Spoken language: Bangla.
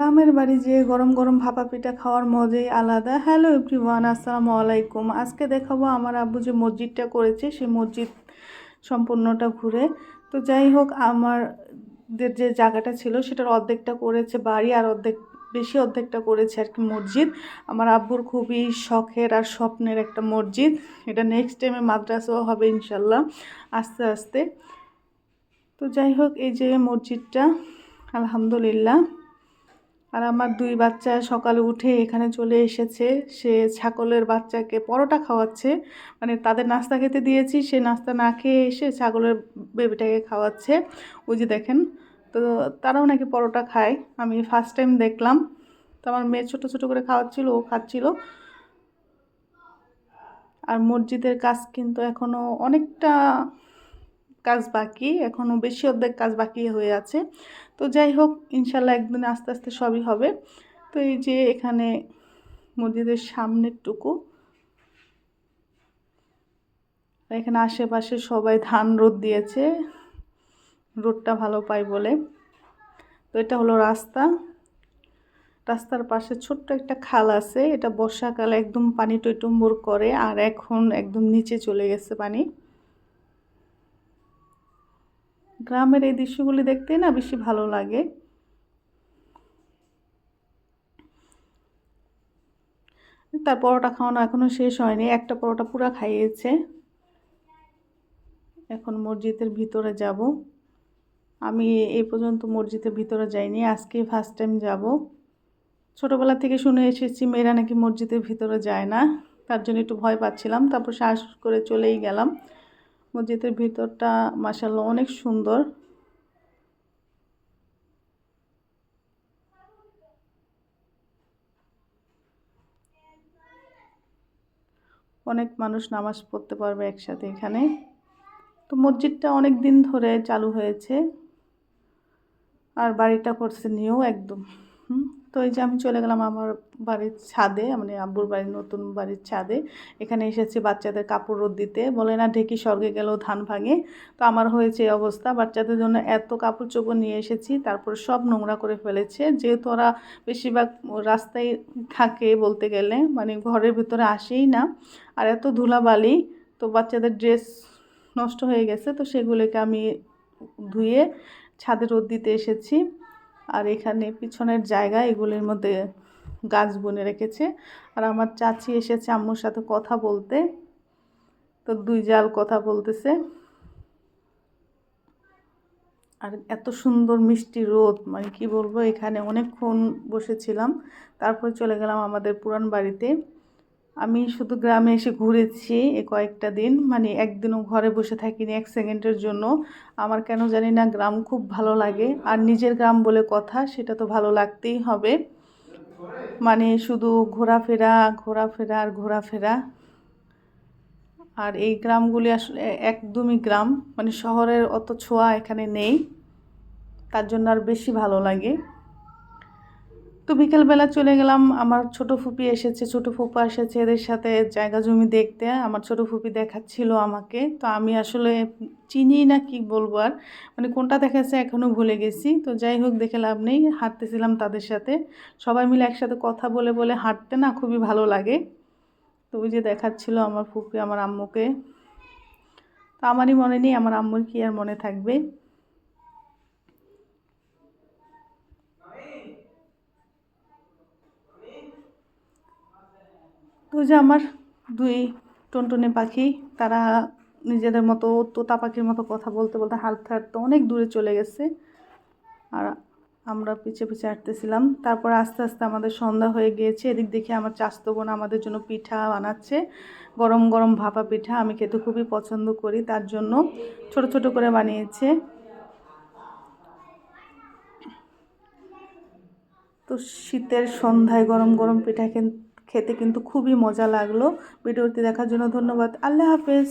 গ্রামের বাড়ি যে গরম গরম ভাপা পিঠা খাওয়ার মজাই আলাদা। হ্যালো এভরিওয়ান আসসালামু আলাইকুম। আজকে দেখাবো আমার আব্বু যে মসজিদটা করেছে, সেই মসজিদ সম্পূর্ণটা ঘুরে। তো যাই হোক, আমাদের যে জায়গাটা ছিল, সেটার অর্ধেকটা করেছে বাড়ি আর অর্ধেক, বেশি অর্ধেকটা করেছে আর কি মসজিদ। আমার আব্বুর খুবই শখের আর স্বপ্নের একটা মসজিদ। এটা নেক্সট টাইমে মাদ্রাসাও হবে ইনশাল্লাহ আস্তে আস্তে। তো যাই হোক, এই যে মসজিদটা, আলহামদুলিল্লাহ। আর আমার দুই বাচ্চা সকালে উঠে এখানে চলে এসেছে। সে ছাগলের বাচ্চাকে পরোটা খাওয়াচ্ছে। মানে তাদের নাস্তা খেতে দিয়েছি। সে নাস্তা না খেয়ে এসে ছাগলের বেবিটাকে খাওয়াচ্ছে। ওই যে দেখেন, তো তারাও নাকি পরোটা খায়। আমি ফার্স্ট টাইম দেখলাম। তো আমার মেয়ে ছোটো ছোটো করে খাওয়াচ্ছিল, ও খাচ্ছিল। আর মসজিদের কাজ কিন্তু এখনও অনেকটা কাজ বাকি, এখনও বেশি অর্ধেক কাজ বাকি হয়ে আছে। তো যাই হোক, ইনশাল্লাহ একদিন আস্তে আস্তে সবই হবে। তো এই যে এখানে মসজিদের সামনের টুকু এখানে আশেপাশে সবাই ধান রোদ দিয়েছে। রোদটা ভালো পাই বলে। তো এটা হলো রাস্তা। রাস্তার পাশে ছোট্ট একটা খাল আছে। এটা বর্ষাকালে একদম পানি টইটুম্বর করে আর এখন একদম নিচে চলে গেছে পানি। গ্রামের এই দৃশ্যগুলি দেখতে না বেশি ভালো লাগে। তার পরোটা খাওয়ানো এখনও শেষ হয়নি, একটা পরোটা পুরো খাইয়েছে। এখন মসজিদের ভিতরে যাব। আমি এই পর্যন্ত মসজিদের ভিতরে যাইনি, আজকে ফার্স্ট টাইম যাব। ছোটোবেলা থেকে শুনে এসেছি, মেয়েরা নাকি মসজিদের ভিতরে যায় না। তার জন্য একটু ভয় পাচ্ছিলাম, তারপর শ্বাস করে চলেই গেলাম। মসজিদের ভিতরটা মাসাল্লাহ অনেক সুন্দর। অনেক মানুষ নামাজ পড়তে পারবে একসাথে এখানে। তো মসজিদটা অনেক দিন ধরে চালু হয়েছে। আর বাড়িটা করছে নিয়েও একদম। তো এই যে আমি চলে গেলাম আমার বাড়ির ছাদে মানে আব্বুর বাড়ির নতুন বাড়ির ছাদে। এখানে এসেছি বাচ্চাদের কাপড় রোদ দিতে। বলে, না, ঢেকি স্বর্গে গেলেও ধান ভাঙে। তো আমার হয়েছে এই অবস্থা। বাচ্চাদের জন্য এত কাপড় চোপড় নিয়ে এসেছি, তারপর সব নোংরা করে ফেলেছে। যেহেতু ওরা বেশিরভাগ রাস্তায় থাকে বলতে গেলে মানে ঘরের ভিতরে আসেই না। আর এত ধুলাবালি, তো বাচ্চাদের ড্রেস নষ্ট হয়ে গেছে, তো সেগুলোকে আমি ধুয়ে ছাদে রোদ দিতে এসেছি। আর এখানে পিছনের জায়গা এগুলির মধ্যে গাছ বনে রেখেছে। আর আমার চাচি এসেছে আম্মুর সাথে কথা বলতে। তো দুই জাল কথা বলতেছে। আর এত সুন্দর মিষ্টি রোদ মানে কি বলব, এখানে অনেকক্ষণ বসেছিলাম। তারপর চলে গেলাম আমাদের পুরান বাড়িতে। আমি শুধু গ্রামে এসে ঘুরেছি এ কয়েকটা দিন। মানে একদিনও ঘরে বসে থাকিনি, এক সেকেন্ডের জন্য। আমার কেন জানি না গ্রাম খুব ভালো লাগে। আর নিজের গ্রাম বলে কথা, সেটা তো ভালো লাগতেই হবে। মানে শুধু ঘোরাফেরা ঘোরাফেরা আর ঘোরাফেরা। আর এই গ্রামগুলি আসলে একদমই গ্রাম। মানে শহরের অত ছোঁয়া এখানে নেই। তার জন্য আর বেশি ভালো লাগে। তো বিকেলবেলা চলে গেলাম। আমার ছোট ফুপি এসেছে, ছোট ফুপা এসেছে এদের সাথে জায়গা জমি দেখতে। আমার ছোট ফুপি দেখাচ্ছিল আমাকে। তো আমি আসলে চিনি না কি বলব আর। মানে কোনটা দেখাচ্ছে এখনও ভুলে গেছি। তো যাই হোক, দেখে লাভ নেই। হাঁটতেছিলাম তাদের সাথে। সবাই মিলে একসাথে কথা বলে বলে হাঁটতে না খুবই ভালো লাগে। তো ওই যে দেখাচ্ছিল আমার ফুপি, আমার আম্মুকে। তো আমারই মনে নেই, আমার আম্মুর কি আর মনে থাকবে। তো যে আমার দুই টনটনে পাখি, তারা নিজেদের মতো তোতা পাখির মতো কথা বলতে বলতে হাঁটতে হাঁটতে অনেক দূরে চলে গেছে। আর আমরা পিছিয়ে পিছিয়ে হাঁটতেছিলাম। তারপর আস্তে আস্তে আমাদের সন্ধ্যা হয়ে গিয়েছে। এদিক দেখে আমার চাস্তো বোন আমাদের জন্য পিঠা বানাচ্ছে। গরম গরম ভাপা পিঠা আমি খেতে খুবই পছন্দ করি। তার জন্য ছোট ছোট করে বানিয়েছে। তো শীতের সন্ধ্যায় গরম গরম পিঠা খেতে কিন্তু খুবই মজা লাগল। ভিডিওটি দেখার জন্য ধন্যবাদ। আল্লাহ হাফেজ।